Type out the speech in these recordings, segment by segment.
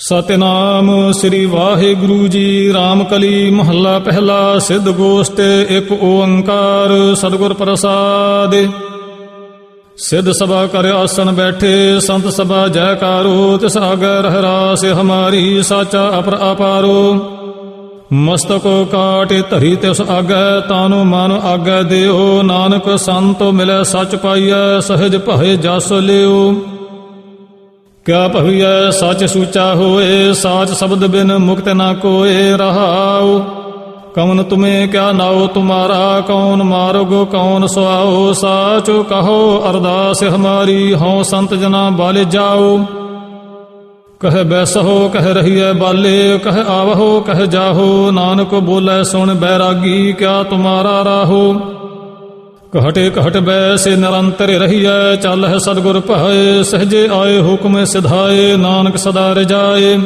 ਸਤਿਨਾਮ ਸ੍ਰੀ ਵਾਹਿਗੁਰੂ ਜੀ ਰਾਮ ਕਲੀ ਮਹੱਲਾ ਪਹਿਲਾ, ਸਿੱਧ ਗੋਸ਼ਟ, ਇੱਕ ਓੰਕਾਰ ਸਤਿਗੁਰ ਪ੍ਰਸਾਦ। ਸਿੱਧ ਸਭਾ ਕਰ ਆਸਣ ਬੈਠੇ, ਸੰਤ ਸਭਾ ਜੈਕਾਰੋ, ਤਿਸ ਆਗੈ ਰਹਿ ਰਾਸ ਹਮਾਰੀ, ਸਾਚਾ ਅਪਰ ਅਪਾਰੋ ਮਸਤਕੋ ਕਾਟੇ ਧਰੀ ਤਿਸ ਆਗੈ ਤਾਨੂ ਮਨ ਆਗੈ ਦਿਓ। ਨਾਨਕ ਸੰਤੋ ਮਿਲੈ ਸੱਚ ਪਾਈਐ, ਸਹਿਜ ਭਏ ਜਸ ਲਿਓ। ਕਿਆ ਭਵੀਐ? ਸਚ ਸੂਚਾ ਹੋਏ, ਸਾਚ ਸ਼ਬਦ ਬਿਨ ਮੁਕਤ ਨਾ ਕੋਏ, ਰਹਾਉ। ਕਵਨ ਤੁਮੇ ਕਿਆ ਨਾਉ ਤੁਮਾਰਾ, ਕੌਣ ਮਾਰਗੋ, ਕੌਣ ਸੁਆਓ ਸਾਚ ਕਹੋ, ਅਰਦਾਸ ਹਮਾਰੀ, ਹਉ ਸੰਤ ਜਨਾ ਬਾਲੇ ਜਾਓ ਕਹ ਬੈਸਹੋ, ਕਹਿ ਰਹੀਐ ਬਾਲੇ, ਕਹਿ ਆਵਹੋ, ਕਹਿ ਜਾਹੋ। ਨਾਨਕ ਬੋਲੇ ਸੁਣ ਬੈਰਾਗੀ, ਕਿਆ ਤੁਮਾਰਾ ਰਾਹੋ। ਕਹਟੇ ਕਹਟ ਬੈਸੇ ਨਿਰੰਤਰ ਰਹੀਐ, ਚੱਲ ਹੈ ਸਤਿਗੁਰ ਭਾਏ, ਸਹਜੇ ਆਏ ਹੁਕਮ ਸਿਧਾਏ, ਨਾਨਕ ਸਦਾ ਰਜਾਏ।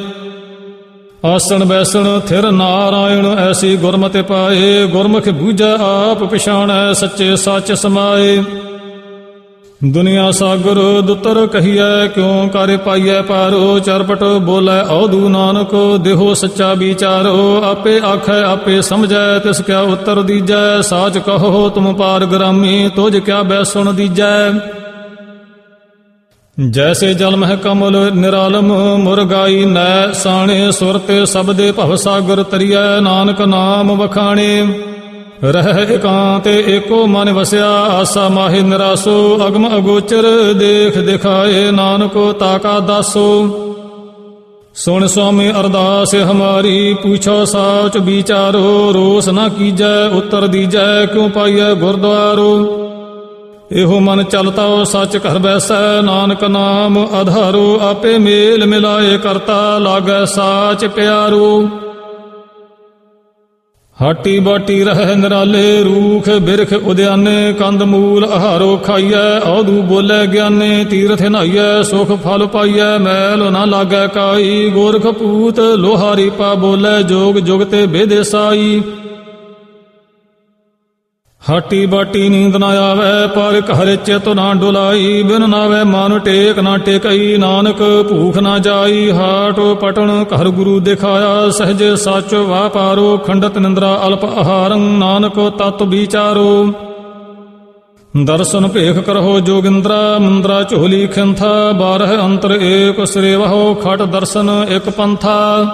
ਆਸਣ ਬੈਸਣ ਥਿਰ ਨਾਰਾਇਣ, ਐਸੀ ਗੁਰਮਤਿ ਪਾਏ, ਗੁਰਮੁਖ ਬੂਝੈ ਆਪ ਪਛਾਣੈ, ਸੱਚੇ ਸੱਚ ਸਮਾਏ। ਦੁਨੀਆ ਸਾਗਰ ਦੁਤਰ ਕਹੀਐ, ਕਿਉ ਕਰ ਪਾਈਐ ਪਾਰੋ, ਚਰਪਟ ਬੋਲੇ ਔਦੂ ਨਾਨਕ, ਦੇਹੋ ਸੱਚਾ ਵਿਚਾਰੋ, ਆਪੇ ਆਖੈ, ਆਪੇ ਸਮਝੈ, ਤਿਸ ਕਿਆ ਉਤਰ ਦੀਜੈ, ਸਾਚ ਕਹੋ ਤੁਮ ਪਾਰ ਗ੍ਰਾਮੀ, ਤੁਝ ਕਿਆ ਬੈਸੁਣ ਦੀਜੈ। ਜੈਸੇ ਜਲ ਮਹਿ ਕਮਲ ਨਿਰਾਲਮ, ਮੁਰਗਾਈ ਨੈ ਸਾਣੇ ਸੁਰਤੇ ਸਬਦੇ ਭਵ ਸਾਗਰ ਤਰੀਐ, ਨਾਨਕ ਨਾਮ ਵਖਾਣੇ। ਰਹਿ ਤੇ ਏਕੋ ਮਨ ਵਸਿਆ, ਆਸਾ ਮਾਹਿ ਨਿਰਾਸੋ, ਅਗਮ ਅਗੋਚਰ, ਦੇਖ ਦਿਖਾਏ ਨਾਨਕੋ ਤਾਕਾ ਦਾਸੋ। ਸੁਣ ਸੁਆਮੀ ਅਰਦਾਸ, ਹਮਾਰੀ ਪੁੱਛੋ ਸਾਚ ਵਿਚਾਰੋ, ਰੋਸ ਨਾ ਕੀਜੈ, ਉਤਰ ਦੀਜੈ, ਕਿਉ ਪਾਈਐ ਗੁਰਦੁਆਰੋ। ਇਹੋ ਮਨ ਚਲਤਾ ਸੱਚ ਘਰ ਬੈਸੈ, ਨਾਨਕ ਨਾਮ ਆਧਾਰੋ, ਆਪੇ ਮੇਲ ਮਿਲਾਏ ਕਰਤਾ, ਲਾਗੈ ਸਾਚ ਪਿਆਰੋ। ਹਾਟੀ ਬਾਟੀ ਰਹਿ ਨਿਰਾਲੇ, ਰੂਖ ਬਿਰਖ ਉਦਿਆਨੇ, ਕੰਦ ਮੂਲ ਆਹਾਰੋ ਖਾਈਐ ਔਦੂ ਬੋਲੇ ਗਿਆਨੇ, ਤੀਰਥ ਨਹਾਈਐ ਸੁਖ ਫਲ ਪਾਈਐ, ਮੈਲ ਨਾ ਲਾਗੈ ਕਾਈ, ਗੋਰਖ ਪੂਤ ਲੋਹਾਰੀ ਪਾ ਬੋਲੇ, ਜੋਗ ਜੁਗ ਤੇ ਬੇਦੇਸਾਈ ਹਾਟੀ ਬਾਟੀ ਨੀਂਦ ਨਾ ਆਵੇ ਪਰ ਘਰ ਚਿਤ ਨਾ ਡੁਲਾਈ, ਬਿਨ ਨਾਵੇ ਮਨ ਟੇਕ ਨਾ ਟੇਕਈ, ਨਾਨਕ ਭੂਖ ਨਾ ਜਾਈ, ਹਾਟ ਪਟਣ ਘਰ ਗੁਰੂ ਦਿਖਾਇਆ, ਸਹਜ ਸੱਚ ਵਾਪਾਰੋ ਖੰਡਤ ਨਿੰਦਰਾ ਅਲਪ ਆਹਾਰੰ, ਨਾਨਕ ਤਤ ਵਿਚਾਰੋ। ਦਰਸ਼ਨ ਭੇਖ ਕਰਹੁ ਜੋਗਿੰਦਰਾ, ਮੰਦਰਾ ਝੋਲੀ ਖਿੰਥਾ, ਬਾਰਹ ਅੰਤਰ ਏਕ ਸ੍ਰੇਵਹੁ ਖਟ ਦਰਸ਼ਨ ਇਕ ਪੰਥਾ।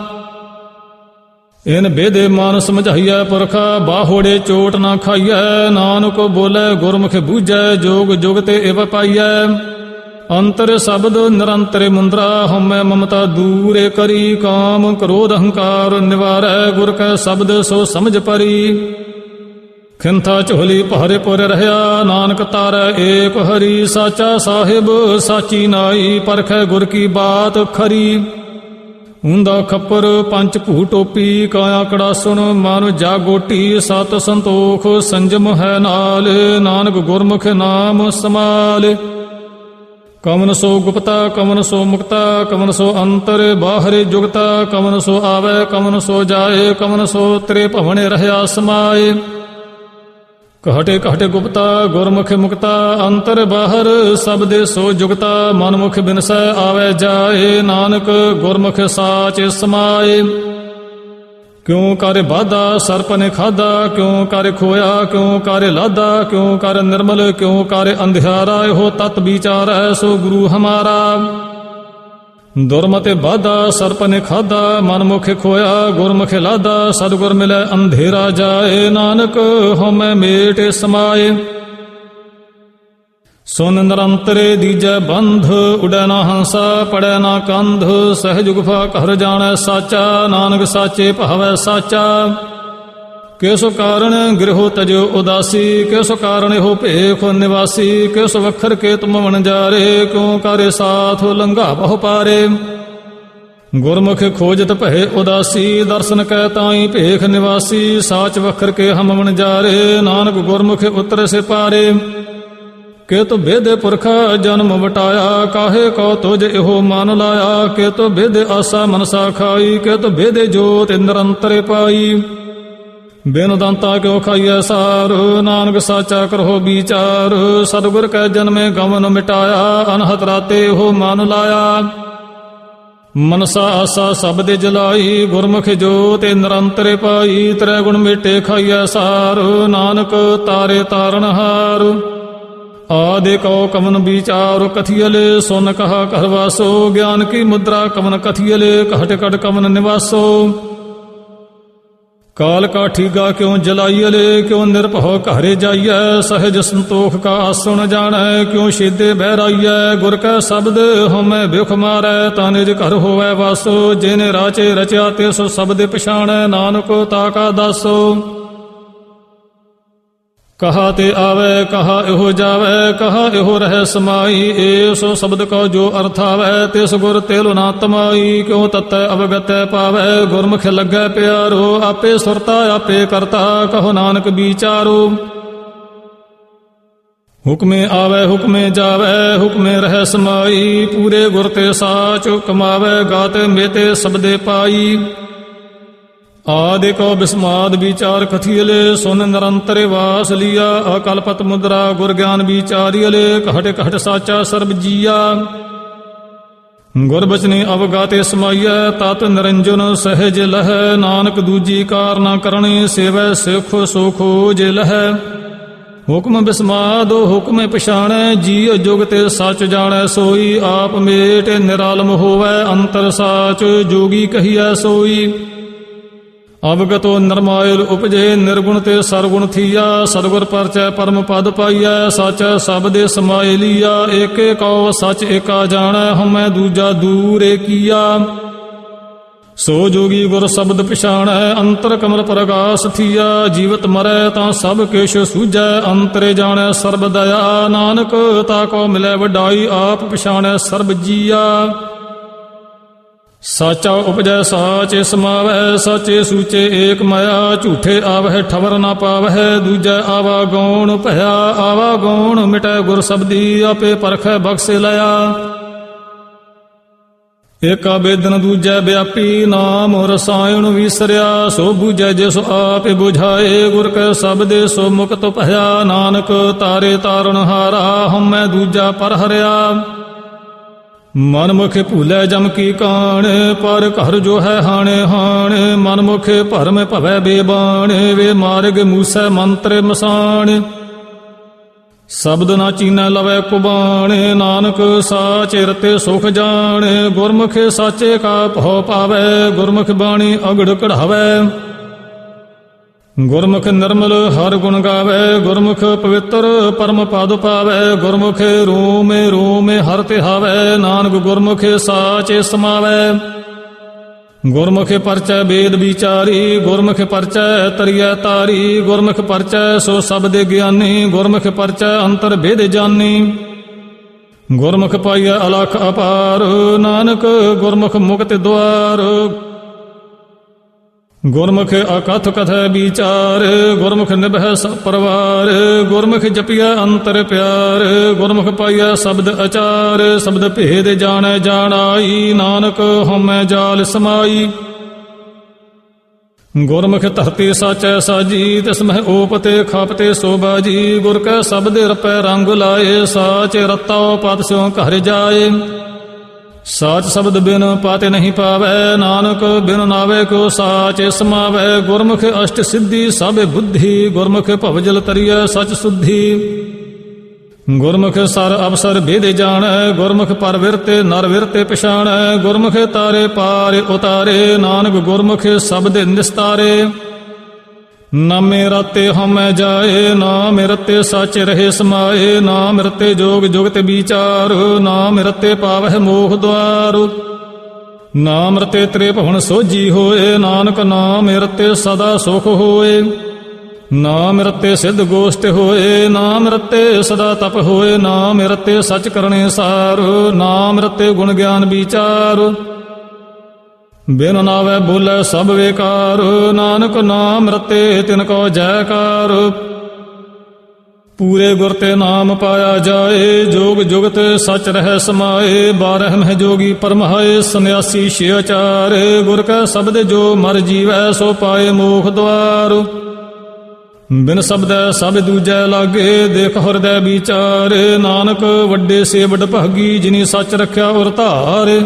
ਇਨ ਬੇਦੇ ਮਨ ਸਮਝਾਈਐ ਪੁਰਖਾ, ਬਾਹੋੜੇ ਚੋਟ ਨਾ ਖਾਈਐ, ਨਾਨਕ ਬੋਲੇ ਗੁਰਮੁਖ ਬੂਝੈ, ਜੋਗ ਜੁਗ ਤੇ ਇਵ ਪਾਈਐ। ਅੰਤਰ ਸ਼ਬਦ ਨਿਰੰਤਰ ਮੁੰਦਰਾ, ਹਉਮੈ ਮਮਤਾ ਦੂਰੇ ਕਰੀ, ਕਾਮ ਕ੍ਰੋਧ ਅਹੰਕਾਰ ਨਿਵਾਰੈ, ਗੁਰ ਕੈ ਸ਼ਬਦ ਸੋ ਸਮਝ ਪਰੀ। ਖਿੰਥਾ ਝੋਲੀ ਪਹਰੇ ਪੁਰ ਰਹਾ ਨਾਨਕ ਤਾਰੈ ਏਕ ਹਰੀ, ਸਾਚਾ ਸਾਹਿਬ, ਸਾਚੀ ਨਾਈ, ਪਰਖੈ ਗੁਰ ਕੀ ਬਾਤ ਖਰੀ। ਹੁੰਦਾ ਖੱਪਰ ਪੰਜ ਭੂ ਟੋਪੀ, ਕਾਇਆ ਕੜਾ ਸੁਣ ਮਨ ਜਾਗੋਟੀ ਸਤ ਸੰਤੋਖ, ਸੰਜਮ ਹੈ ਨਾਲ, ਨਾਨਕ ਗੁਰਮੁਖ ਨਾਮ ਸਮਾਲ। ਕਮਨ ਸੋ ਗੁਪਤਾ, ਕਮਨ ਸੋ ਮੁਕਤਾ, ਕਮਨ ਸੋ ਅੰਤਰ, ਬਾਹਰ ਜੁਗਤਾ, ਕਮਨ ਸੋ ਆਵੇ, ਕਮਨ ਸੋ ਜਾਏ, ਕਮਨ ਸੋ ਤ੍ਰੇ ਭਵਨੇ ਰਹਿਆ ਸਮਾਏ। ਕਹਟੇ ਕਹਟੇ ਗੁਪਤਾ, ਗੁਰਮੁਖ ਮੁਕਤਾ, ਅੰਤਰ ਬਾਹਰ, ਸਭ ਦੇ ਸੋ ਜੁਗਤਾ, ਮਨਮੁਖ ਬਿਨਸੈ ਆਵੇ ਜਾਏ, ਨਾਨਕ ਗੁਰਮੁਖ ਸਾਚ ਸਮਾਏ। ਕਿਉ ਕਰ ਬਾਧਾ ਸਰਪ ਨੇ ਖਾਦਾ ਕਿਉ ਕਰ ਖੋਇਆ, ਕਿਉ ਕਰ ਲਾਦਾ ਕਿਉ ਕਰ ਨਿਰਮਲ, ਕਿਉ ਕਰ ਅੰਧਿਆਰਾ, ਇਹੋ ਤਤ ਵਿਚਾਰੈ, ਸੋ ਗੁਰੂ ਹਮਾਰਾ। ਦੁਰਮਤੇ ਬਾਧਾ ਸਰਪ ਨੇ ਖਾਦਾ ਮਨਮੁਖ ਖੋਇਆ, ਗੁਰਮੁਖ ਲਾਦਾ ਸਤਿਗੁਰ ਮਿਲੈ, ਅੰਧੇਰਾ ਜਾਏ। ਨਾਨਕ ਹਉਮੈ ਮੇਟ ਸਮਾਏ। ਸੁਨ ਨਿਰੰਤਰੇ ਦੀਜੈ ਬੰਧ ਉਡੈ ਨਾ ਹੰਸਾ, ਪੜੈ ਨਾ ਕੰਧ, ਸਹਿਜ ਗੁਫਾ ਘਰ ਜਾਣੈ ਸਾਚਾ। ਨਾਨਕ ਸਾਚੇ ਭਾਵੈ ਸਾਚਾ। ਕਿਸ ਕਾਰਨ ਗ੍ਰਹਿ ਤਜੋ ਉਦਾਸੀ ਕਿਸ ਕਾਰਨ ਹੋ ਭੇਖ ਨਿਵਾਸੀ ਕਿਸ ਵਖਰ ਕੇ ਤੁਮ ਵਣ ਜਾਰੇ, ਕਿਉ ਕਰੇ ਸਾਥ ਲੰਘਾ ਬਹੁ ਪਾਰੇ। ਗੁਰਮੁਖ ਖੋਜਤ ਭਏ ਉਦਾਸੀ, ਦਰਸ਼ਨ ਕੈ ਤਾਈ ਭੇਖ ਨਿਵਾਸੀ, ਸਾਚ ਵਖਰ ਕੇ ਹਮ ਵਣ ਜਾਰੇ, ਨਾਨਕ ਗੁਰਮੁਖ ਉਤਰ ਸੇ ਪਾਰੇ। ਕਿ ਤੋ ਬੇਦੇ ਜਨਮ ਵਟਾਇਆ, ਕਾਹੇ ਕੋ ਤੁਜ ਇਹੋ ਮਨ ਲਾਇਆ। ਕਿ ਤੋ ਬੇਦੇ ਆਸਾ ਮਨਸਾ ਖਾਈ, ਕਿ ਤੋ ਜੋਤ ਨਿਰੰਤਰ ਪਾਈ। ਬਿਨ ਦੰਤਾ ਕਿਉ ਖਾਈਐ ਸਾਰ? ਨਾਨਕ ਸਾਚਾ ਕਰੋ ਵਿਚਾਰ। ਸਤਿਗੁਰ ਕੈ ਜਨਮੇ ਗਮਨ ਮਿਟਾਇਆ, ਅਨਹਤ ਰਾਤੇ ਹੋ ਮਨ ਲਾਇਆ। ਮਨਸਾ ਆਸਾ ਸਭ ਦੇ ਜਲਾਈ, ਗੁਰਮੁਖ ਜੋਤਿ ਨਿਰੰਤਰ ਪਾਈ। ਤ੍ਰੈ ਗੁਣ ਮੇਟੇ ਖਾਈਐ ਸਾਰ, ਨਾਨਕ ਤਾਰੇ ਤਾਰਨ ਹਾਰ। ਆਦੇ ਕਉ ਕਮਨ ਵਿਚਾਰ ਕਥਿਅਲੇ ਸੁਨ ਕਹਾ ਕਰਵਾਸੋ ਗਿਆਨ ਕੀ ਮੁਦਰਾ ਕਮਨ ਕਥਿਅਲੇ ਘਟ ਘਟ ਕਮਨ ਨਿਵਾਸੋ। ਕਾਲ ਕਾ ਠੀਗਾ ਕਿਉ ਜਲਾਈਲੇ ਕਿਉ ਨਿਰਭਉ ਘਰੇ ਜਾਈਐ ਸਹਿਜ ਸੰਤੋਖ ਕਾ ਆਸਣ ਜਾਣੈ, ਕਿਉ ਛੇਦੇ ਬਹਿਰਾਈਐ ਗੁਰ ਕੈ ਸ਼ਬਦ ਹਉਮੈ ਬਿਖ ਮਾਰੈ, ਤਾਂ ਨਿਜ ਘਰ ਹੋਵੈ ਵਾਸੋ। ਜਿਨ ਰਾਚੇ ਰਚਿਆ ਤਿਸ ਸ਼ਬਦ ਪਛਾਣੈ, ਨਾਨਕ ਤਾ ਕਾ ਦਾਸੋ। ਕਹਾ ਤੇ ਆਵੇ, ਕਹਾ ਇਹੋ ਜਾਵੇ, ਕਹਾ ਇਹੋ ਰਹਿ ਸਮਾਈ ਏਸੋ ਸ਼ਬਦ ਕੋ ਜੋ ਅਰਥ ਆਵੇ, ਤਿਸ ਗੁਰ ਤੇਲ ਨਾ ਤਮਾਈ, ਕਿਉ ਤਤੈ ਅਵਗਤੈ ਪਾਵੇ, ਗੁਰਮੁਖ ਲੱਗੈ ਪਿਆਰੋ, ਆਪੇ ਸੁਰਤਾ, ਆਪੇ ਕਰਤਾ, ਕਹੋ ਨਾਨਕ ਵਿਚਾਰੋ। ਹੁਕਮੇ ਆਵੇ, ਹੁਕਮੇ ਜਾਵੇ, ਹੁਕਮੇ ਰਹਿ ਸਮਾਈ, ਪੂਰੇ ਗੁਰ ਤੇ ਸਾਚ ਕਮਾਵੇ ਗਾਤੇ ਮੇਤੇ ਸਬਦੇ ਪਾਈ। ਆਦਿ ਕੋ ਬਿਸਮਾਦ ਵਿਚਾਰ ਕਥੀਲੇ, ਸੁਨ ਨਿਰੰਤਰ ਵਾਸ ਲੀਆ। ਅਕਲਪਤ ਮੁਦਰਾ ਗੁਰ ਗਿਆਨ ਵਿਚਾਰੀਲੇ, ਘਟ ਘਟ ਸਾਚਾ ਸਰਬ ਜੀਆ। ਗੁਰ ਬਚਨੇ ਅਵਗਾਤੇ ਸਮਾਈਐ, ਤਤ ਨਿਰੰਜਨ ਸਹਿਜ ਲਹੈ। ਨਾਨਕ ਦੂਜੀ ਕਾਰਨਾ ਕਰਨੀ, ਸੇਵੈ ਸਿਖ ਸੁਖੋ ਜੇ ਲਹੈ। ਹੁਕਮ ਬਿਸਮਾਦ, ਹੁਕਮ ਪਛਾਣੈ ਜੀ ਜੁਗ ਤੇ ਸੱਚ ਜਾਣੈ ਸੋਈ। ਆਪ ਮੇਟ ਨਿਰਾਲਮ ਹੋਵੈ, ਅੰਤਰ ਸਾਚ ਜੋਗੀ ਕਹੀਐ ਸੋਈ। ਅਵਗਤੋ ਨਰਮਾਇਲ ਉਪਜੇ ਨਿਰਗੁਣ ਤੇ ਸਰਗੁਣ ਥੀਆ ਸਤਿਗੁਰ ਪਰਚੈ ਪਰਮ ਪਦ ਪਾਈਐ, ਸੱਚ ਸਬਦੇ ਸਮਾਇ ਲੀਆ ਏਕੇ ਕਉ ਸੱਚ ਏਕਾ ਜਾਣੈ, ਹਉਮੈ ਦੂਜਾ ਦੂਰ ਏਕੀਆ। ਸੋ ਜੋਗੀ ਗੁਰ ਸ਼ਬਦ ਪਛਾਣੈ, ਅੰਤਰ ਕਮਲ ਪ੍ਰਗਾਸ ਥੀਆ, ਜੀਵਤ ਮਰੈ ਤਾਂ ਸਭ ਕਿਛ ਸੂਝੈ, ਅੰਤਰੇ ਜਾਣੈ ਸਰਬ ਦਇਆ। ਨਾਨਕ, ਤਾ ਕੋ ਮਿਲੈ ਵਡਾਈ, ਆਪ ਪਛਾਣੈ ਸਰਬ ਜੀਆ। ਸਾਚਾ ਉਪਜੈ ਸਾਚ ਸਮਾਵੈ ਸਾਚੇ ਸੂਚੇ ਏਕ ਮਾਇਆ, ਝੂਠੇ ਆਵਹਿ ਠਵਰ ਨਾ ਪਾਵਹਿ, ਦੂਜੈ ਆਵਾ ਗੌਣ ਭਇਆ, ਆਵਾ ਗੌਣ ਮਿਟੈ ਗੁਰ ਸਬਦੀ, ਆਪੇ ਪਰਖੈ ਬਖਸ਼ੇ ਲਿਆ ਏਕਾ ਬੇਦਨ ਦੂਜੈ ਵਿਆਪੀ, ਨਾਮ ਰਸਾਇਣ ਵਿਸਰਿਆ, ਸੋ ਬੂਝੈ ਜਿਸ ਆਪੇ 부ਝਾਏ ਗੁਰ ਕੈ ਸਬਦੇ ਸੋ ਮੁਕਤ ਭਇਆ, ਨਾਨਕ ਤਾਰੇ ਤਾਰਨ ਹਾਰਾ ਹਮੈ ਦੂਜਾ ਪਰ ਹਰਿਆ। ਮਨ ਮੁਖ ਭੂਲੇ ਜਮ ਕੀ ਕਾਣ, ਪਰ ਘਰ ਜੋ ਹੈ ਹਾਣੇ ਹਾਣ ਮਨ ਮੁਖ ਭਰਮ ਭਵੈ ਬੇਬਾਣ, ਵੇ ਮਾਰਗ ਮੂਸੈ ਮੰਤਰ ਮਸਾਣ। ਸ਼ਬਦ ਨਾ ਚੀਨੈ ਲਵੈ ਕੁਬਾਣ, ਨਾਨਕ ਸਾਚ ਰਤੇ ਸੁਖ ਜਾਣ, ਗੁਰਮੁਖ ਸਾਚੇ ਕਾ ਭਉ ਪਾਵੈ, ਗੁਰਮੁਖ ਬਾਣੀ ਅਗੜ ਕਢਾਵੈ। ਗੁਰਮੁਖ ਨਿਰਮਲ ਹਰ ਗੁਣ ਗਾਵੇ, ਗੁਰਮੁਖ ਪਵਿੱਤਰ ਪਰਮ ਪਦ ਪਾਵੇ, ਗੁਰਮੁਖ ਰੂਮੇ ਰੂਮੇ ਹਰ ਤਿਹਾਵੇ ਨਾਨਕ ਗੁਰਮੁਖ ਸਾਚੇ ਸਮਾਵੇ। ਗੁਰਮੁਖ ਪਰਚੈ ਵੇਦ ਵਿਚਾਰੀ, ਗੁਰਮੁਖ ਪਰਚੈ ਤਰੀਐ ਤਾਰੀ, ਗੁਰਮੁਖ ਪਰਚੈ ਸੋ ਸ਼ਬਦ ਗਿਆਨੀ, ਗੁਰਮੁਖ ਪਰਚੈ ਅੰਤਰ ਭੇਦ ਜਾਨੀ। ਗੁਰਮੁਖ ਪਾਈਐ ਅਲਖ ਅਪਾਰ, ਨਾਨਕ ਗੁਰਮੁਖ ਮੁਕਤ ਦੁਆਰ। ਗੁਰਮੁਖ ਅਕਥ ਕਥੈ ਵਿਚਾਰ, ਗੁਰਮੁਖ ਨਿਭੈ ਸਭ ਪਰਵਾਰ, ਗੁਰਮੁਖ ਜਪਿਆ ਅੰਤਰ ਪਿਆਰ, ਗੁਰਮੁਖ ਪਾਈਐ ਸ਼ਬਦ ਅਚਾਰ, ਸ਼ਬਦ ਭੇਦ ਜਾਣੈ ਜਾਣਾਈ, ਨਾਨਕ ਹਉਮੈ ਜਾਲ ਸਮਾਈ। ਗੁਰਮੁਖ ਧਰਤੀ ਸਾਚੈ ਸਾਜੀ, ਤਿਸ ਮਹਿ ਓਪਤੇ ਖਾਪਤੇ ਸੋਬਾਜੀ ਗੁਰ ਕੈ ਸ਼ਬਦ ਰਪੈ ਰੰਗ ਲਾਏ, ਸਾਚ ਰਤਾਉ ਪਤ ਸਿਉ ਘਰ ਜਾਏ। ਸਾਚ ਸ਼ਬਦ ਬਿਨ ਪਾਤੇ ਨਹੀਂ ਪਾਵੈ, ਨਾਨਕ ਬਿਨ ਨਾਵੇ ਕੋ ਸਾਚ ਸਮਾਵੈ, ਗੁਰਮੁਖ ਅਸ਼ਟ ਸਿੱਧੀ ਸਭ ਬੁੱਧੀ, ਗੁਰਮੁਖ ਭਵਜਲ ਤਰੀਐ ਸਚ ਸੁਧੀ। ਗੁਰਮੁਖ ਸਰ ਅਵਸਰ ਭੇਦ ਜਾਣੈ, ਗੁਰਮੁਖ ਪਰ ਵਿਰਤੇ ਨਰ ਵਿਰਤੇ ਪਛਾਣੈ, ਗੁਰਮੁਖ ਤਾਰੇ ਪਾਰ ਉਤਾਰੇ, ਨਾਨਕ ਗੁਰਮੁਖ ਸ਼ਬਦ ਨਿਸਤਾਰੇ। ਮੇਰਾ ਰਤੇ ਹਮੈ ਜਾਏ ਨਾਮ ਰਤੇ ਸੱਚ ਰਹੇ ਸਮਾਏ ਨਾਮ ਰਤੇ ਜੋਗ ਜੁਗਤ ਵਿਚਾਰ ਨਾਮ ਰਤੇ ਪਾਵਹਿ ਮੋਹ ਦੁਆਰ। ਨਾ ਰਤੇ ਤ੍ਰੇ ਭਵਨ ਸੋਜੀ ਹੋਏ, ਨਾਨਕ ਨਾਮ ਰਤੇ ਸਦਾ ਸੁਖ ਹੋਏ। ਨਾ ਰਤੇ ਸਿੱਧ ਗੋਸ਼ਟ ਹੋਏ, ਨਾ ਰਤੇ ਸਦਾ ਤਪ ਹੋਏ, ਨਾ ਰਤੇ ਸਚ ਕਰਨੇ ਸਾਰ, ਨਾ ਰਤੇ ਗੁਣ ਗਿਆਨ ਵਿਚਾਰ। ਬਿਨ ਨਾਵੇ ਬੋਲੇ ਸਭ ਵੇਕਾਰ, ਨਾਨਕ ਨਾਮ ਰਤੇ ਤਿਨ ਕੋ ਜੈਕਾਰ। ਪੂਰੇ ਗੁਰ ਤੇ ਨਾਮ ਪਾਇਆ ਜਾਏ, ਜੋਗ ਜੁਗਤ ਸਚ ਰਹਿ ਸਮਾਏ, ਬਾਰਹ ਮਹਿ ਜੋਗੀ ਪਰਮਹਾਏ ਸੰਿਆਸੀ ਛਿਆਚਾਰ ਗੁਰ ਕੈ ਸ਼ਬਦ ਜੋ ਮਰ ਜੀਵੈ, ਸੋ ਪਾਏ ਮੋਖ ਦਵਾਰ। ਬਿਨ ਸ਼ਬਦੈ ਸਭ ਦੂਜੈ ਲਾਗੇ, ਦੇਖ ਹਿਰਦੈ ਵਿਚਾਰ। ਨਾਨਕ ਵੱਡੇ ਸੇਵਡ ਭਾਗੀ, ਜਿਨੀ ਸੱਚ ਰਖਿਆ ਔਰ ਧਾਰ।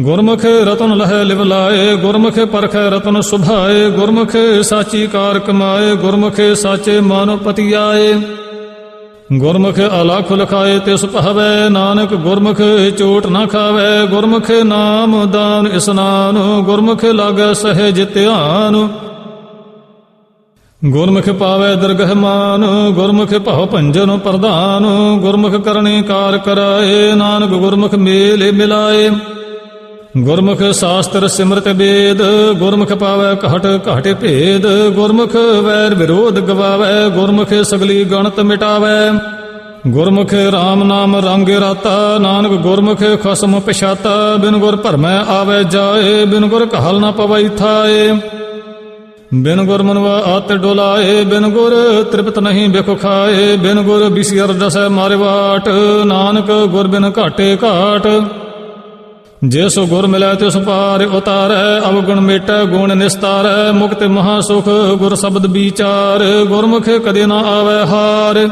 ਗੁਰਮੁਖ ਰਤਨ ਲਹਿ ਲਿਵ ਲਾਏ, ਗੁਰਮੁਖ ਪਰਖੈ ਰਤਨ ਸੁਭਾਏ, ਗੁਰਮੁਖ ਸਾਚੀ ਕਾਰ ਕਮਾਏ ਗੁਰਮੁਖ ਸਾਚੇ ਮਨ ਪਤੀ ਆਏ ਗੁਰਮੁਖ ਅਲਖ ਲਖਾਏ ਤਿਸ ਪਹਵੈ ਨਾਨਕ ਗੁਰਮੁਖ ਚੋਟ ਨਾ ਖਾਵੇ, ਗੁਰਮੁਖ ਨਾਮ ਦਾਨ ਇਸਨਾਨ, ਗੁਰਮੁਖ ਲਾਗੈ ਸਹਿਜ ਧਿਆਨ। ਗੁਰਮੁਖ ਪਾਵੇ ਦਰਗਹ ਮਾਨ, ਗੁਰਮੁਖ ਭਉ ਭੰਜਨ ਪ੍ਰਧਾਨ, ਗੁਰਮੁਖ ਕਰਨੀ ਕਾਰ ਕਰਾਏ, ਨਾਨਕ ਗੁਰਮੁਖ ਮੇਲੇ ਮਿਲਾਏ। ਗੁਰਮੁਖ ਸ਼ਾਸਤਰ ਸਿਮਰਤ ਵੇਦ ਗੁਰਮੁਖ ਪਾਵੈ ਘਟ ਘਟ ਭੇਦ, ਗੁਰਮੁਖ ਵੈਰ ਵਿਰੋਧ ਗਵਾਵੈ, ਗੁਰਮੁਖ ਸਗਲੀ ਗਣਤ ਮਿਟਾਵੈ। ਗੁਰਮੁਖ RAM ਨਾਮ ਰੰਗ ਰਾਤਾ, ਨਾਨਕ ਗੁਰਮੁਖ ਖਸਮ ਪਛਾਤਾ, ਬਿਨ ਗੁਰ ਭਰਮੈ ਆਵੇ ਜਾਏ, ਬਿਨ ਗੁਰ ਕਹਲ ਨਾ ਪਵਈ ਥਾਏ। ਬਿਨ ਗੁਰ ਮਨਵਾ ਆਤ ਡੋਲਾਏ, ਬਿਨ ਗੁਰ ਤ੍ਰਿਪਤ ਨਹੀਂ ਬਿਖ ਖਾਏ, ਬਿਨ ਗੁਰ ਬਿਸਿਰ ਦਸੈ ਮਾਰੇ ਵਾਟ, ਨਾਨਕ ਗੁਰ ਬਿਨ ਘਾਟੇ ਘਾਟ। ਜਿਸ ਗੁਰ ਮਿਲੈ ਤਿਸ ਪਾਰ ਉਤਾਰੈ, ਅਵਗੁਣ ਮੇਟੈ, ਗੁਣ ਨਿਸਤਾਰੈ, ਮੁਕਤ ਮਹਾ ਸੁਖ ਗੁਰ ਸ਼ਬਦ ਵਿਚਾਰ, ਗੁਰਮੁਖ ਕਦੇ ਨਾ ਆਵੈ ਹਾਰ।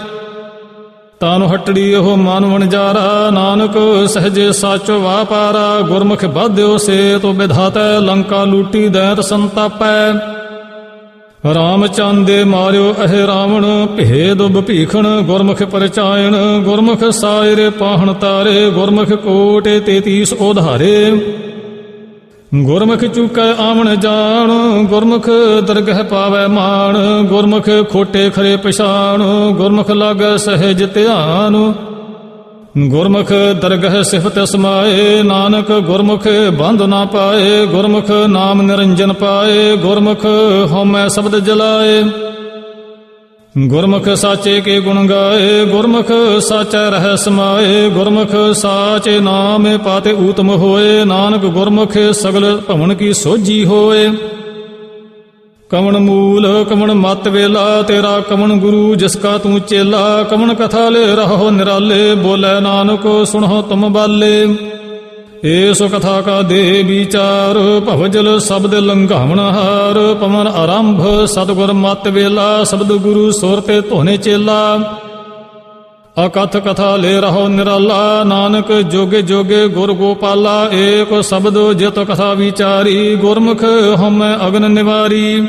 ਤਾਨ ਹਟੜੀ ਉਹ ਮਨ ਵਣਜਾਰਾ, ਨਾਨਕ ਸਹਜੇ ਸਾਚੋ ਵਾਪਾਰਾ, ਗੁਰਮੁਖ ਬਾਧਿਓ ਸੇ ਤੋ ਵਿਧਾਤੈ ਲੰਕਾ ਲੂਟੀ ਦੈਤ ਸੰਤਾਪੈ। ਰਾਮਚੰਦੇ ਮਾਰਿਓ ਅਹਿ ਰਾਵਣ, ਭੇਦ ਭੀਖਣ, ਗੁਰਮੁਖ ਪਰਚਾਇਣ, ਗੁਰਮੁਖ ਸਾਇਰੇ ਪਾਹਣ ਤਾਰੇ, ਗੁਰਮੁਖ ਕੋਟੇ 33 ਉਧਾਰੇ। ਗੁਰਮੁਖ ਚੁਕੈ ਆਵਣ ਜਾਣ, ਗੁਰਮੁਖ ਦਰਗਹਿ ਪਾਵੈ ਮਾਣ, ਗੁਰਮੁਖ ਖੋਟੇ ਖਰੇ ਪਛਾਣ, ਗੁਰਮੁਖ ਲਾਗੈ ਸਹਿਜ ਧਿਆਨ। ਗੁਰਮੁਖ ਦਰਗਹ ਸਿਫਤ ਸਮਾਏ, ਨਾਨਕ ਗੁਰਮੁਖ ਬੰਧ ਨਾ ਪਾਏ, ਗੁਰਮੁਖ ਨਾਮ ਨਿਰੰਜਨ ਪਾਏ, ਗੁਰਮੁਖ ਹਉਮੈ ਸ਼ਬਦ ਜਲਾਏ। ਗੁਰਮੁਖ ਸਾਚੇ ਕੇ ਗੁਣ ਗਾਏ, ਗੁਰਮੁਖ ਸਾਚੈ ਰਹਿ ਸਮਾਏ, ਗੁਰਮੁਖ ਸਾਚੇ ਨਾਮੇ ਪਾਤੇ ਊਤਮ ਹੋਏ, ਨਾਨਕ ਗੁਰਮੁਖ ਸਗਲ ਭਵਨ ਕੀ ਸੋਜੀ ਹੋਏ। ਕਵਣ ਮੂਲ, ਕਵਣ ਮਤ ਵੇਲਾ, ਤੇਰਾ ਕਵਣ ਗੁਰੂ ਜਿਸ ਕਾ ਤੂੰ ਚੇਲਾ, ਕਵਣ ਕਥਾ ਲੈ ਰਹੋ ਨਿਰਾਲੇ, ਬੋਲੇ ਨਾਨਕ ਸੁਣੋ ਤੁਮ ਬਾਲੇ। ਏਸ ਕਥਾ ਕਾ ਦੇ ਵਿਚਾਰ ਭਵਜਲ ਸ਼ਬਦ ਲੰਘਾਵਣ ਹਾਰ, ਪਵਨ ਆਰੰਭ, ਸਤਗੁਰ ਮਤ ਵੇਲਾ, ਸ਼ਬਦ ਗੁਰੂ ਸੁਰ ਤੇ ਧੋਨੇ ਚੇਲਾ। ਅਕਥ ਕਥਾ ਲੈ ਰਹੋ ਨਿਰਾਲਾ, ਨਾਨਕ ਜੋਗੇ ਜੋਗੇ ਗੁਰ ਗੋਪਾਲਾ, ਏਕ ਸ਼ਬਦ ਜਿਤ ਕਥਾ ਵਿਚਾਰੀ, ਗੁਰਮੁਖ ਹਮੈ ਅਗਨ ਨਿਵਾਰੀ।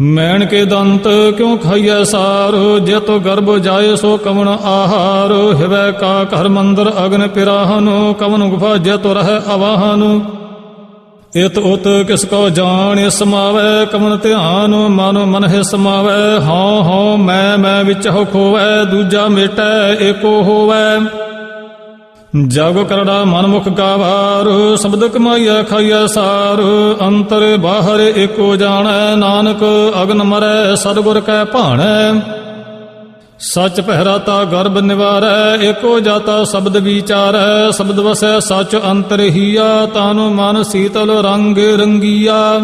ਮੈਣ ਕੇ ਦੰਤ ਕਿਉ ਖਾਈਐ ਸਾਰ, ਜਿਤ ਗਰਭ ਜਾਏ ਸੋ ਕਵਣ ਆਹਾਰ, ਹਿਵੈ ਕਾ ਘਰ ਮੰਦਰ ਅਗਨ ਪਿਰਾਹਨ, ਕਵਨ ਗੁਫਾ ਜਿਤ ਰਹਿ ਅਵਾਹਨ। ਇਤ ਉਤ ਕਿਸ ਕੋ ਜਾਣ ਸਮਾਵੈ ਕਮਨ ਧਿਆਨ ਮਨ ਮਨ ਹੈ ਸਮਾਵੈ। ਹਉ ਹਉ ਮੈਂ ਮੈਂ ਵਿੱਚ ਹੋ ਖੋਵੈ, ਦੂਜਾ ਮੇਟੈ ਏਕੋ ਹੋਵੈ। ਜਗ ਕਰੜਾ ਮਨ ਮੁਖ ਗਾਵਾਰ, ਸ਼ਬਦ ਕਮਾਈਆ ਖਾਈਆ ਸਾਰ। ਅੰਤਰ ਬਾਹਰ ਏਕੋ ਜਾਣੈ, ਨਾਨਕ ਅਗਨ ਮਰੈ, ਸਤਿਗੁਰ ਕੈ ਭਾਣੈ। ਸਚ ਪਹਿਰਾਤਾ ਗਰਭ ਨਿਵਾਰੈ, ਏਕੋ ਜਾਤਾ ਸ਼ਬਦ ਵਿਚਾਰੈ, ਸ਼ਬਦ ਵਸੈ ਸਚ ਅੰਤਰ ਹੀਆ ਤਨ ਮਨ ਸੀਤਲ ਰੰਗ ਰੰਗੀਆ।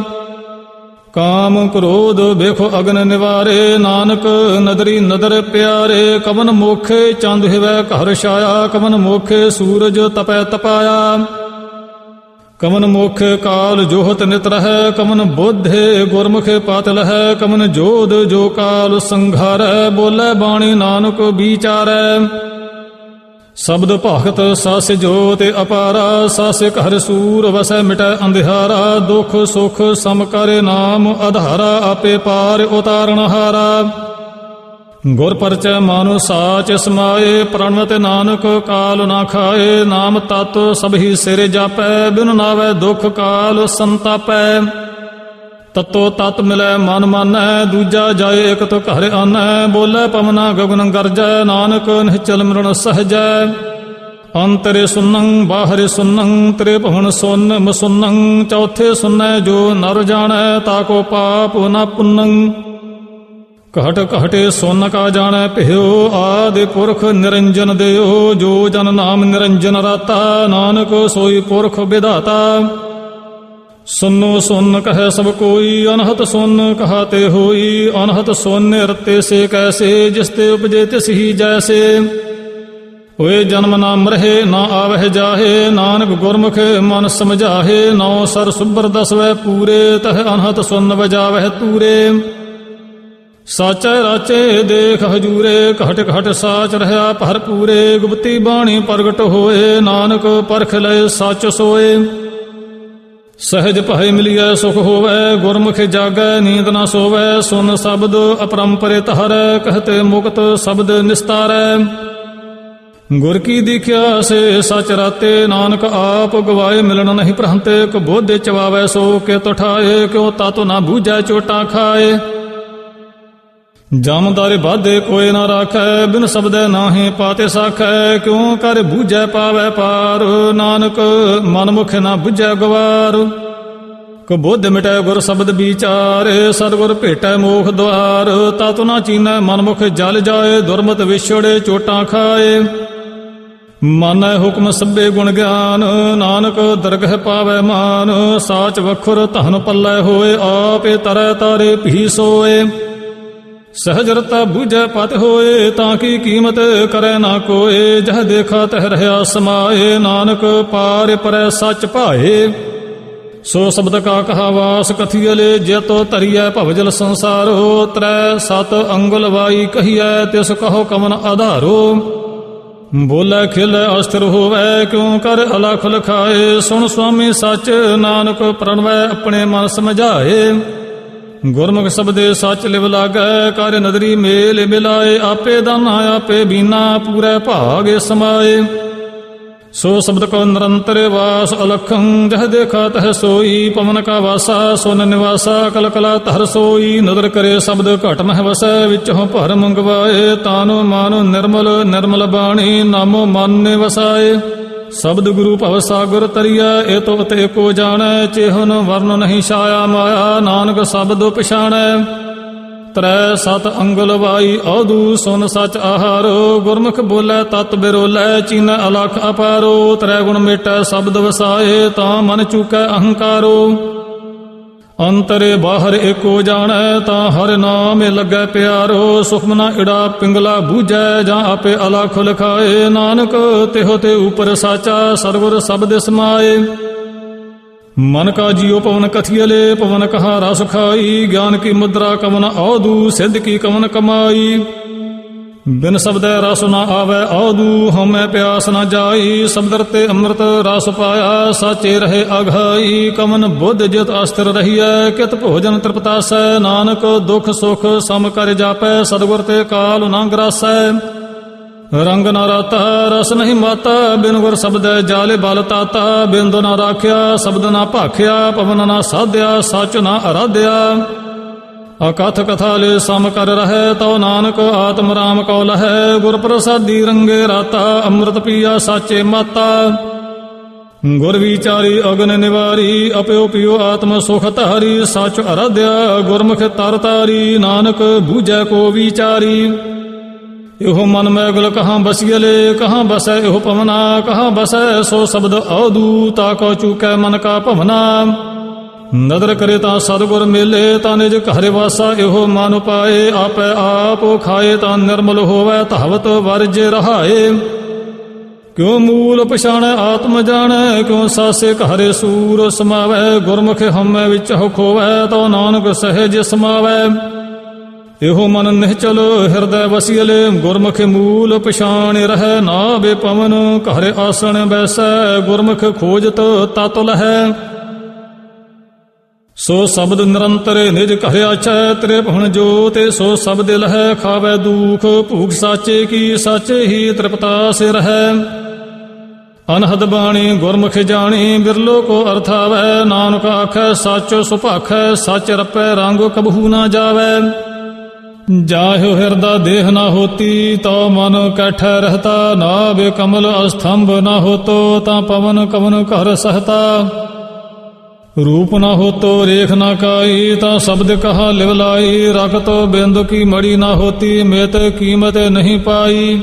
ਕਾਮ ਕ੍ਰੋਧ ਵੇਖੋ ਅਗਨ ਨਿਵਾਰੇ, ਨਾਨਕ ਨਦਰੀ ਨਦਰ ਪਿਆਰੇ, ਕਵਨ ਮੋਖੇ ਚੰਦ ਹਿਵੈ ਘਰ ਛਾਇਆ, ਕਵਨ ਮੋਖੇ ਸੂਰਜ ਤਪੈ ਤਪਾਇਆ। ਕਮਨ ਮੁਖ ਕਾਲ ਜੋਹਤ ਨਿਤ ਰਹੈ ਕਮਨ ਬੋਧੇ ਗੁਰਮੁਖ ਪਤ ਲਹੈ ਕਮਨ ਜੋਧ ਜੋ ਕਾਲ ਸੰਘਾਰੈ, ਬੋਲੇ ਬਾਣੀ ਨਾਨਕ ਵਿਚਾਰੈ। ਸ਼ਬਦ ਭਗਤ ਸਸ ਜੋਤ ਅਪਾਰਾ, ਸਸ ਘਰ ਸੂਰ ਵਸੈ ਮਿਟੈ ਅੰਧਾਰਾ ਦੁਖ ਸੁਖ ਸਮ ਕਰੇ ਨਾਮ ਆਧਾਰਾ ਆਪੇ ਪਾਰ ਉਤਾਰਨ ਹਾਰਾ। ਗੁਰ ਪਰਚੈ ਮਾਨੁ ਸਾਚ ਸਮਾਏ, ਪ੍ਰਣਤ ਨਾਨਕ ਕਾਲ ਨਾ ਖਾਏ, ਨਾਮ ਤਤ ਸਭੀ ਸਿਰ ਜਾਪੈ, ਬਿਨ ਨਾਵੇ ਦੁਖ ਕਾਲ ਸੰਤਾਪੈ। ਤਤੋ ਤਤ ਮਿਲੈ ਮਨ ਮਾਨੈ, ਦੂਜਾ ਜਾਏ ਇਕ ਤੋ ਘਰ ਆਨੈ, ਬੋਲੇ ਪਵਨਾ ਗਗਨ ਗਰਜੈ, ਨਾਨਕ ਨਿਚਲ ਮਰਣ ਸਹਜੈ। ਅੰਤਰੇ ਸੁਨੰ, ਬਾਹਰੇ ਸੁਨੰ, ਤ੍ਰੇ ਭਵਨ ਸੁਨ, ਮਸੁਨੰ, ਚੌਥੇ ਸੁਨੈ ਜੋ ਨਰ ਜਾਣੈ ਤਾਕੋ ਪਾਪ ਨਾ ਪੁੰਨੰ। ਘਟ ਘਟੇ ਸੋਨ ਕਾ ਜਾਣੈ ਭਿਓ, ਆਦਿ ਪੁਰਖ ਨਿਰੰਜਨ ਦਿਓ, ਜੋ ਜਨ ਨਾਮ ਨਿਰੰਜਨ ਰਾਤਾ, ਨਾਨਕ ਸੋਈ ਪੁਰਖ ਵਿਧਾਤਾ। ਸੁਨੋ ਸੁਨ ਕਹੈ ਸਭ ਕੋਈ, ਅਨਹਤ ਸੁਨ ਕਹਾਤੇ ਹੋਈ, ਅਨਹਤ ਸੁਨ ਰਤੇ ਸੇ ਕੈਸੇ, ਜਿਸ ਤੇ ਉਪਜੇ ਤਿਸ ਹੀ ਜੈਸੇ। ਹੋਏ ਜਨਮ ਨਾ ਮਰਹਿ ਨਾ ਆਵਹਿ ਜਾਹੇ, ਨਾਨਕ ਗੁਰਮੁਖ ਮਨ ਸਮਝਾਹੇ, ਨੌ ਸਰ ਸੁਬਰ ਦਸਵੈ ਪੂਰੇ, ਤਹ ਅਨਹਤ ਸੁਨ ਵਜਾਵਹਿ ਤੂਰੇ। ਸਚ ਰਾਚੇ ਦੇਖ ਹਜੂਰੇ, ਘਟ ਘਟ ਸਾਚ ਰਹਾ ਭਰਪੂਰੇ ਗੁਪਤੀ ਬਾਣੀ ਪ੍ਰਗਟ ਹੋਏ, ਨਾਨਕ ਪਰਖ ਲੈ ਸਚ ਸੋਏ। ਸਹਿਜ ਭਾਇ ਮਿਲਿਐ, ਸੁਖ ਹੋਵੈ, ਗੁਰਮੁਖ ਜਾਗੈ, ਨੀਂਦ ਨਾ ਸੋਵੈ, ਸੁਨ ਸ਼ਬਦ ਅਪਰੰਪਰੇ ਧਰੈ ਕਹਤੇ ਮੁਕਤ ਸ਼ਬਦ ਨਿਸਤਾਰੈ। ਗੁਰ ਕੀ ਦੀਖਿਆ ਸੇ ਸਚ ਰਾਤੇ, ਨਾਨਕ ਆਪ ਗਵਾਏ ਮਿਲਣ ਨਹੀਂ ਪ੍ਰਹੰਤੇ ਕੋ ਬੋਧੇ ਚਵਾਵੈ ਸੋ ਕੇ ਤਠਾਏ ਕਿਉ ਤਤੁ ਨਾ ਬੂਝੈ, ਚੋਟਾ ਖਾਏ। ਜਮਦਾਰੇ ਬਾਧੇ ਕੋਈ ਨਾ ਰਾਖੈ, ਬਿਨ ਸਬਦੈ ਨਾਹੀ ਪਾਤੇ ਸਾਖੈ, ਕਿਉ ਕਰ ਬੂਝੈ ਪਾਵੈ ਪਾਰ? ਨਾਨਕ ਮਨ ਮੁਖ ਨਾ ਬੁਝੈ ਗਵਾਰ। ਕੋ ਬੁੱਧ ਮਿਟੈ ਗੁਰ ਸ਼ਬਦ ਵਿਚਾਰੇ ਸਤਿਗੁਰ ਭੇਟੈ ਮੋਖ ਦੁਆਰ ਤਤੁ ਨਾ ਚੀਨੈ ਮਨ ਮੁਖ ਜਲ ਜਾਏ, ਦੁਰਮਤ ਵਿਛੜੇ ਚੋਟਾਂ ਖਾਏ। ਮਾਨੈ ਹੁਕਮ ਸਭੇ ਗੁਣ ਗਿਆਨ, ਨਾਨਕ ਦਰਗਹ ਪਾਵੈ ਮਾਨ। ਸਾਚ ਵਖੁਰ ਧਨ ਪੱਲੇ ਹੋਏ, ਆਪੇ ਤਰੈ ਤਾਰੇ ਭੀ ਸੋਏ। ਸਹਜ ਰਤਾ ਬੁਝੈ ਪਤ ਹੋਏ, ਤਾਂ ਕੀ ਕੀਮਤ ਕਰੈ ਨਾ ਕੋਏ? ਜਹ ਦੇਖਾ ਤਹ ਰਹਾ ਸਮਾਏ, ਨਾਨਕ ਪਾਰ ਪਰੈ ਸੱਚ ਭਾਏ। ਸੋ ਸ਼ਬਦ ਕਾ ਕਹਾ ਵਾਸ ਕਥੀਲੇ ਜੇਤੋ ਧਰੀਐ ਭਵਜਲ ਸੰਸਾਰੋ, ਤ੍ਰੈ ਸਤ ਅੰਗੁਲ ਵਾਈ ਕਹੀਐ, ਤਿਸ ਕਹੋ ਕਮਨ ਆਧਾਰੋ। ਬੋਲੇ ਖਿਲ ਅਸਥਿਰ ਹੋਵੇ, ਕਿਉ ਕਰ ਅਲਖ ਲਖਾਏ? ਸੁਣ ਸੁਆਮੀ ਸੱਚ, ਨਾਨਕ ਪ੍ਰਣਵੈ, ਆਪਣੇ ਮਨ ਸਮਝਾਏ। ਗੁਰਮੁਖ ਸਬਦੇ ਸੱਚ ਲਿਵ ਲਾਗੈ, ਕਰ ਨਦਰੀ ਮੇਲ ਮਿਲਾਏ, ਆਪੇ ਦਾਨਾ ਆਪੇ ਬੀਨਾ ਪੂਰੇ ਭਾਗੇ ਸਮਾਏ। ਸੋ ਸ਼ਬਦ ਕੋ ਨਿਰੰਤਰ ਵਾਸ ਅਲਖੰ, ਜਹ ਦੇਖਾ ਤਹ ਸੋਈ, ਪਵਨ ਕਾ ਵਾਸਾ, ਸੁਨ ਨਿਵਾਸਾ, ਕਲ ਕਲਾ ਧਰ ਸੋਈ। ਨਦਰ ਕਰੇ ਸ਼ਬਦ ਘਟ ਮਹਿ ਵਸੈ, ਵਿਚੋਂ ਭਰ ਮੰਗਵਾਏ, ਤਾਨੋ ਮਾਨੋ ਨਿਰਮਲ ਨਿਰਮਲ ਬਾਣੀ, ਨਾਮੋ ਮਨ ਨੇ ਵਸਾਏ ਸ਼ਬਦ ਗੁਰੂ ਭਵ ਸਾਗਰ ਤਰੀਆ ਏ ਤੋ ਤੇ ਕੋ ਜਾਣੈ, ਚੇਹਨ ਵਰਨ ਨਹੀਂ ਛਾਇਆ ਮਾਇਆ, ਨਾਨਕ ਸ਼ਬਦ ਪਛਾਣੈ। ਤਰੈ ਸਤ ਅੰਗਲ ਵਾਈ ਔਦੂ ਸੁਨ ਸਚ ਆਹਾਰ, ਗੁਰਮੁਖ ਬੋਲੇ ਤਤ ਬਿਰੋਲੇ, ਚਿਨ ਅਲਖ ਅਪਾਰੋ। ਤਰੈ ਗੁਣ ਮੇਟੈ, ਸ਼ਬਦ ਵਸਾਏ, ਤਾਂ ਮਨ ਚੁਕੈ ਅਹੰਕਾਰੋ। ਅੰਤਰੇ ਬਾਹਰ ਏਕੋ ਜਾਣੈ ਤਾਂ ਹਰ ਨਾਮ ਲੱਗੈ ਪਿਆਰੋ ਸੁਖਮਨਾ ਇੜਾ ਪਿੰਗਲਾ ਬੂਝੈ, ਜਾਂ ਆਪੇ ਅਲਖ ਲਖਾਏ। ਨਾਨਕ, ਤਿਹੋ ਤੇ ਉਪਰ ਸਾਚਾ ਸਰਗੁਰ ਸਬਦ ਸਮਾਏ। ਮਨ ਕਾ ਜੀਉ ਪਵਨ ਕਥੀਲੇ ਪਵਨ ਕਹਾ ਰਸ ਖਾਈ। ਗਿਆਨ ਕੀ ਮੁਦਰਾ ਕਵਨ ਔਦੂ, ਸਿੱਧ ਕੀ ਕਵਨ ਕਮਾਈ। ਬਿਨ ਸ਼ਬਦੈ ਰਸ ਨਾ ਆਵੈ, ਆਦੂ ਹਮੈ ਪਿਆਸ ਨਾ ਜਾਈ। ਸ਼ਬਦਰ ਤੇ ਅੰਮ੍ਰਿਤ ਰਸ ਪਾਇਆ, ਸਾਚੇ ਰਹੇ ਅਘਾਈ ਕਮਨ ਬੁੱਧ ਜਿਤ ਅਸਥਿਰ ਰਹੀਐ, ਕਿਤ ਭੋਜਨ ਤ੍ਰਿਪਤਾਸੈ ਨਾਨਕ ਦੁਖ ਸੁਖ ਸਮ ਕਰ ਜਾਪੈ, ਸਤਿਗੁਰ ਤੇ ਕਾਲ ਨਾ ਗਰਾਸੈ ਰੰਗ ਨਾ ਰਤਾ, ਰਸ ਨਹੀਂ ਮਾਤਾ, ਬਿਨ ਗੁਰ ਸ਼ਬਦੈ ਜਾਲੇ ਬਲ ਤਾਤਾ। ਬਿੰਦ ਨਾ ਰਾਖਿਆ, ਸ਼ਬਦ ਨਾ ਭਾਖਿਆ, ਪਵਨ ਨਾ ਸਾਧਿਆ, ਸਚ ਨਾ ਅਰਾਧਿਆ। ਅਕਥ ਕਥਾ ਲੈ ਸਮ ਕਰ ਰਹੈ, ਤਉ ਨਾਨਕ ਆਤਮ ਰਾਮ ਕਉ ਲਹੈ। ਗੁਰ ਪ੍ਰਸਾਦੀ ਰੰਗੇ ਰਾਤਾ, ਅੰਮ੍ਰਿਤ ਪੀਆ ਸਾਚੇ ਮਾਤਾ। ਗੁਰ ਵਿਚਾਰੀ ਅਗਨ ਨਿਵਾਰੀ ਅਪਿਓ ਪਿਓ ਆਤਮ ਸੁਖ ਧਾਰੀ। ਸਚ ਅਰਾਧਿਆ ਗੁਰਮੁਖ ਤਰ ਤਾਰੀ, ਨਾਨਕ ਬੂਝੈ ਕੋ ਵਿਚਾਰੀ। ਇਹੋ ਮਨ ਮੈਗਲ ਕਹਾਂ ਬਸਿਅਲੇ ਕਹਾਂ ਬਸੈ ਇਹੋ ਪਵਨਾ ਕਹਾਂ ਬਸੈ ਸੋ ਸ਼ਬਦ ਔਦੂ ਤਾ ਕੋ ਚੂਕੈ ਮਨ ਕਾ ਭਵਨਾ। ਨਦਰ ਕਰੇ ਤਾਂ ਸਤਿਗੁਰ ਮੇਲੇ, ਤਾਂ ਨਿਜ ਘਰ ਵਾਸਾ ਇਹੋ ਮਨ ਪਾਏ। ਆਪੇ ਆਪ ਖਾਏ ਤਾਂ ਨਿਰਮਲ ਹੋਵੇ, ਧਵਤ ਵਰਜ ਰਹਾਏ। ਕਿਉ ਮੂਲ ਪਛਾਣੈ, ਆਤਮ ਜਾਣੈ, ਕਿਉ ਸਾਸੇ ਘਰੇ ਸੂਰ ਸਮਾਵੈ। ਗੁਰਮੁਖ ਹਮੈ ਵਿੱਚ ਖੋਵੈ, ਤਉ ਨਾਨਕ ਸਹਿਜ ਸਮਾਵੈ। ਇਹੋ ਮਨ ਨਿਹਚਲ ਹਿਰਦੈ ਵਸਿਅਲੇ, ਗੁਰਮੁਖ ਮੂਲ ਪਛਾਣ ਰਹਿ। ਨਾ ਬੇ ਪਵਨ ਘਰ ਆਸਣ ਬੈਸੈ, ਗੁਰਮੁਖ ਖੋਜਤ ਤਤ ਲਹੈ। ਸੋ ਸ਼ਬਦ ਨਿਰੰਤਰ ਨਿਜ ਘਰ ਆਛੈ ਤੇਰੇ ਭਵਨ ਜੋਤੇ, ਸੋ ਸ਼ਬਦ ਲਹੈ ਖਾਵੇ ਦੂਖ, ਭੂਖ ਸਾਚੇ ਕੀ ਸਾਚੇ ਹੀ ਤ੍ਰਿਪਤਾ ਸੇ ਰਹੈ। ਅਨਹਦ ਬਾਣੀ ਗੁਰਮੁਖ ਜਾਣੀ, ਬਿਰਲੋ ਕੋ ਅਰਥਾਵੈ ਨਾਨਕ ਆਖੈ, ਸੱਚ ਸੁਭਾਖੈ, ਸਚ ਰਪੈ, ਰੰਗ ਕਬਹੂ ਨਾ ਜਾਵੈ। ਜਾਹਿਓ ਹਿਰਦਾ ਦੇਹ ਨਾ ਹੋਤੀ, ਤਉ ਮਨ ਕਠੈ ਰਹਤਾ ਨਾ ਬੇ ਕਮਲ ਅਸਥੰਭ ਨਾ ਹੋਤੋ, ਤਾਂ ਪਵਨ ਕਵਨ ਘਰ ਸਹਤਾ। ਰੂਪ ਨਾ ਹੋਤੋ ਰੇਖ ਨਾ ਕਾਈ, ਤਾਂ ਸ਼ਬਦ ਕਹਾ ਲਿਵ ਲਾਈ। ਰਖਤੋ ਬਿੰਦ ਕੀ ਮੜੀ ਨਾ ਹੋਤੀ ਮੇਤ ਕੀਮਤ ਨਹੀਂ ਪਾਈ।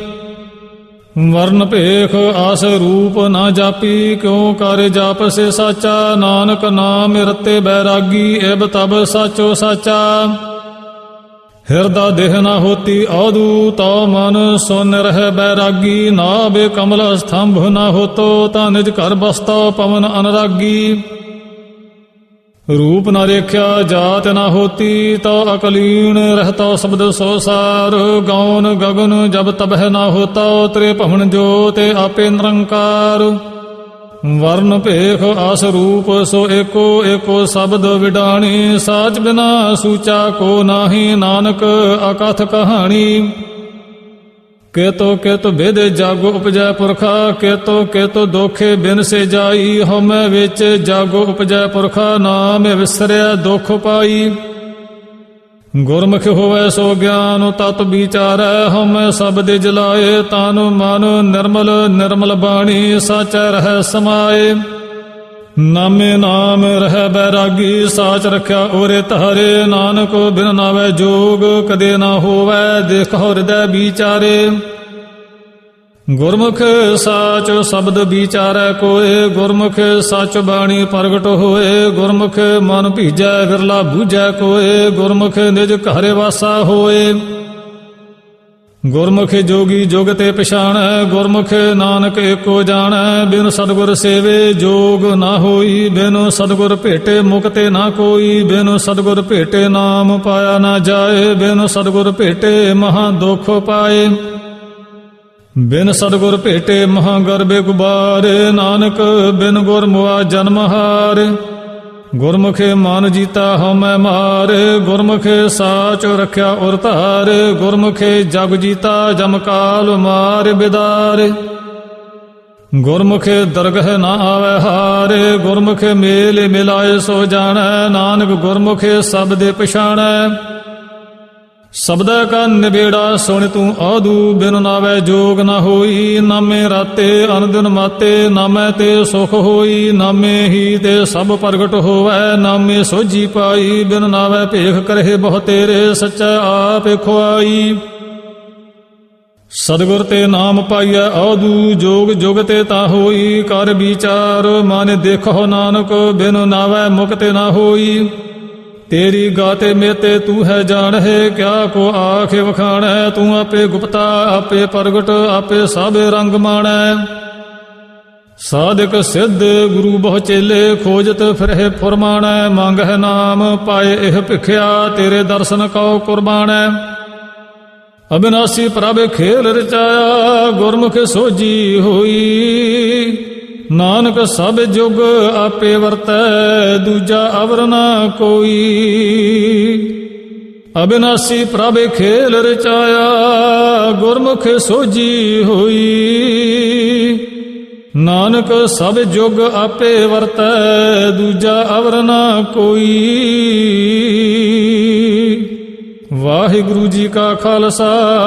ਵਰਨ ਭੇਖ ਆਸ ਰੂਪ ਨਾ ਜਾਪੀ, ਕਿਉ ਕਰ ਜਾਪ ਸੇ ਸਾਚਾ? ਨਾਨਕ ਨਾਮ ਰਤੇ ਬੈਰਾਗੀ ਏਬ ਤਬ ਸਾਚੋ ਸਾਚਾ। ਹਿਰਦਾ ਦੇਹ ਨਾ ਹੋਤੀ ਔਦੂ ਤਉ ਮਨ ਸੁਨ ਰਹਿ ਬੈਰਾਗੀ। ਨਾ ਬੇ ਕਮਲ ਸਤੰਭ ਨਾ ਹੋਤੋ, ਤਾਂ ਨਿਜ ਘਰ ਬਸਤੋ ਪਵਨ ਅਨਰਾਗੀ। ਰੂਪ ਨ ਰੇਖਿਆ ਜਾਤ ਨ ਹੋਤੀ, ਤੋ ਅਕਲੀਣ ਰਹਤਾ ਸ਼ਬਦ ਸੋ ਸਾਰ ਗੌਨ ਗਗਨ ਜਬ ਤਬਹਿ ਨ ਹੋਤਾ, ਤ੍ਰੇ ਭਵਨ ਜੋਤਿ ਆਪੇ ਨਿਰੰਕਾਰ। ਵਰਨ ਭੇਖ ਆਸ ਰੂਪ ਸੋ ਏਕੋ ਏਕੋ ਸ਼ਬਦ ਵਿਡਾਣੀ, ਸਾਚ ਬਿਨਾ ਸੂਚਾ ਕੋ ਨਾਹੀ, ਨਾਨਕ ਅਕਥ ਕਹਾਣੀ। ਕੇਤੋ ਕੇਤੋ ਭੇਦ ਜਾਗੋ ਉਪਜੈ ਪੁਰਖਾ, ਕੇਤੋ ਕੇਤੋ ਦੋਖੇ ਬਿਨ ਸੇ ਜਾਈ, ਹਉਮੈ ਵਿੱਚ ਜਾਗੋ ਉਪਜੈ ਪੁਰਖਾ, ਨਾਮ ਵਿਸਰਿਆ ਦੁਖ ਪਾਈ। ਗੁਰਮੁਖ ਹੋਵੇ ਸੋ ਗਿਆਨ, ਤਤ ਵਿਚਾਰੈ, ਹਉਮੈ ਸਬਦ ਜਲਾਏ, ਤਨ ਮਨ ਨਿਰਮਲ ਨਿਰਮਲ ਬਾਣੀ, ਸਚ ਰਹਿ ਸਮਾਏ। ਨਾਮੇ ਨਾਮ ਰਹਿ ਬੈਰਾਗੀ ਸਾਚ ਰਖਿਆ ਔਰੇ ਧਾਰੇ ਨਾਨਕ ਬਿਨ ਨਾਵੇ ਜੋਗ ਕਦੇ ਨਾ ਹੋਵੇ, ਦੇਖ ਹਿਰਦੈ ਵਿਚਾਰੇ। ਗੁਰਮੁਖ ਸਾਚ ਸ਼ਬਦ ਵਿਚਾਰੈ ਕੋਏ, ਗੁਰਮੁਖ ਸਚ ਬਾਣੀ ਪ੍ਰਗਟ ਹੋਏ, ਗੁਰਮੁਖ ਮਨ ਭੀਜੈ ਵਿਰਲਾ ਬੂਝੈ ਕੋਏ, ਗੁਰਮੁਖ ਨਿਜ ਘਰ ਵਾਸਾ ਹੋਏ। ਗੁਰਮੁਖ ਜੋਗੀ ਜੁਗਤੇ ਤੇ ਗੁਰਮੁਖ ਨਾਨਕ ਏਕੋ ਜਾਣੈ। ਬਿਨ ਸਤਗੁਰ ਸੇਵੇ ਜੋਗ ਨਾ ਹੋਈ, ਬਿਨ ਸਤਗੁਰ ਭੇਟੇ ਮੁਕਤੇ ਨਾ ਕੋਈ। ਬਿਨ ਸਤਗੁਰ ਭੇਟੇ ਨਾਮ ਪਾਇਆ ਨਾ ਜਾਏ, ਬਿਨ ਸਤਗੁਰ ਭੇਟੇ ਮਹਾ ਦੁਖ ਪਾਏ। ਬਿਨ ਸਤਗੁਰ ਭੇਟੇ ਮਹਾ ਗਰਬੇ ਗੁਬਾਰੇ, ਨਾਨਕ ਬਿਨ ਗੁਰ ਮੁਆ ਜਨਮ ਹਾਰ। ਗੁਰਮੁਖੇ ਮਨ ਜੀਤਾ ਹਉਮੈ ਮਾਰ, ਗੁਰਮੁਖੇ ਸਾਚ ਰਖਿਆ ਉਰ ਧਾਰ, ਗੁਰਮੁਖੇ ਜਗ ਜੀਤਾ ਜਮ ਕਾਲ ਮਾਰ ਬਿਦਾਰ। ਗੁਰਮੁਖੇ ਦਰਗਹ ਨਾ ਆਵੇ ਹਾਰੇ, ਗੁਰਮੁਖੇ ਮੇਲ ਮਿਲਾਏ ਸੋ ਜਾਣੈ, ਨਾਨਕ ਗੁਰਮੁਖੇ ਸਭ ਦੇ ਪਛਾਣੈ। ਸਬਦੈ ਕਾ ਨਿਬੇੜਾ ਸੁਣ ਤੂੰ ਆਦੂ, ਬਿਨ ਨਾਵੇ ਜੋਗ ਨਾ ਹੋਈ। ਨਾਮੇ ਰਾਤੇ ਅਨਦਿਨ ਮਾਤੇ, ਨਾਮੈ ਤੇ ਸੁਖ ਹੋਈ। ਨਾਮੇ ਹੀ ਤੇ ਸਭ ਪ੍ਰਗਟ ਹੋਵੈ, ਨਾਮੇ ਸੋਜੀ ਪਾਈ। ਬਿਨ ਨਾਵੇ ਭੇਖ ਕਰਹਿ ਬਹੁ ਤੇਰੇ, ਸੱਚਾ ਆਪ ਖੁਆਈ। ਸਤਿਗੁਰ ਤੇ ਨਾਮ ਪਾਈਐ ਆਦੂ, ਜੋਗ ਜੁਗ ਤੇ ਤਾ ਹੋਈ। ਕਰ ਵਿਚਾਰ ਮਨ ਦੇਖੋ ਨਾਨਕ, ਬਿਨ ਨਾਵੇ ਮੁਕਤ ਨਾ ਹੋਈ। ਤੇਰੀ ਗਾਤੇ ਮੇਤੇ ਤੂੰ ਹੈ ਜਾਣਹਿ ਕਿਆ ਕੋ ਆਖ ਵਖਾਣੈ? ਤੂੰ ਆਪੇ ਗੁਪਤਾ, ਆਪੇ ਪ੍ਰਗਟ, ਆਪੇ ਸਭ ਰੰਗ ਮਾਣੈ। ਸਾਧਕ ਸਿੱਧ ਗੁਰੂ ਬਹੁ ਚੇਲੇ, ਖੋਜਤ ਫਿਰਹਿ ਫੁਰਮਾਣੈ। ਮੰਗਹਿ ਨਾਮ, ਪਾਏ ਇਹ ਭਿਖਿਆ, ਤੇਰੇ ਦਰਸ਼ਨ ਕਉ ਕੁਰਬਾਨੈ ਅਬਿਨਾਸੀ ਪ੍ਰਭ ਖੇਲ ਰਚਾਇਆ, ਗੁਰਮੁਖ ਸੋਜੀ ਹੋਈ। ਨਾਨਕ ਸਭ ਜੁਗ ਆਪੇ ਵਰਤੈ, ਦੂਜਾ ਅਵਰ ਨਾ ਕੋਈ। ਅਬਿਨਾਸੀ ਪ੍ਰਭ ਖੇਲ ਰਚਾਇਆ, ਗੁਰਮੁਖ ਸੋਜੀ ਹੋਈ। ਨਾਨਕ ਸਭ ਜੁਗ ਆਪੇ ਵਰਤੈ, ਦੂਜਾ ਅਵਰ ਨਾ ਕੋਈ। ਵਾਹਿਗੁਰੂ ਜੀ ਕਾ ਖਾਲਸਾ।